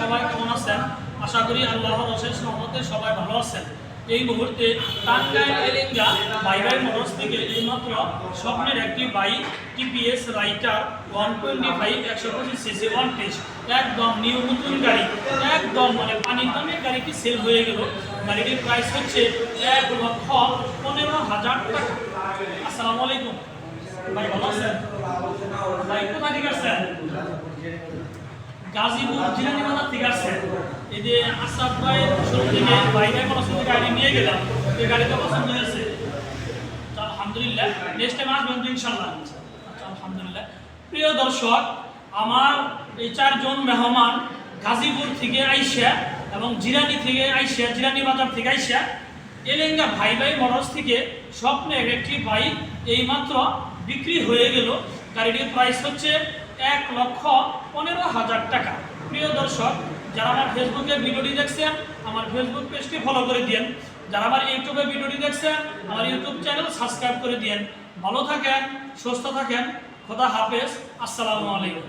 সবাই কেমন আছেন? আশা করি আল্লাহর অশেষ রহমতে সবাই ভালো আছেন। এই মুহূর্তে টাঙ্গাইল এলেঙ্গা থেকে এইমাত্র স্বপ্নের একটি bike TVS Raider one twenty five একশো পঁচিশ সিসি ওয়ান টেস্ট একদম নিউ নতুন গাড়ি, একদম মানে পানির দামে গাড়িটি সেল হয়ে গেল। গাড়িটির প্রাইস হচ্ছে এক লক্ষ পনেরো হাজার টাকা। আসসালামু আলাইকুম। ভাই, ভালো আছেন? ভাই, কোথা থেকে গাজীপুর থেকে এই যে গাড়ি নিয়ে গেলাম এই নেক্সট আচ্ছা প্রিয় দর্শক, আমার এই চারজন মেহমান গাজীপুর থেকে আইসা এবং জিরানি থেকে আইসা জিরানি বাজার থেকে আইসা, এলেঙ্গা ভাই ভাই মোটরস থেকে স্বপ্নের একটি বাইক এইমাত্র বিক্রি হয়ে গেল। গাড়িটির প্রাইস হচ্ছে এক লক্ষ পনেরো হাজার টাকা। প্রিয় দর্শক, যারা আমার ফেসবুকে ভিডিওটি দেখছেন, আমার ফেসবুক পেজটি ফলো করে দিন যারা আমার ইউটিউবে ভিডিওটি দেখছেন, আমার ইউটিউব চ্যানেল সাবস্ক্রাইব করে দিন ভালো থাকেন, সুস্থ থাকেন, খোদা হাফেজ। আসসালামু আলাইকুম।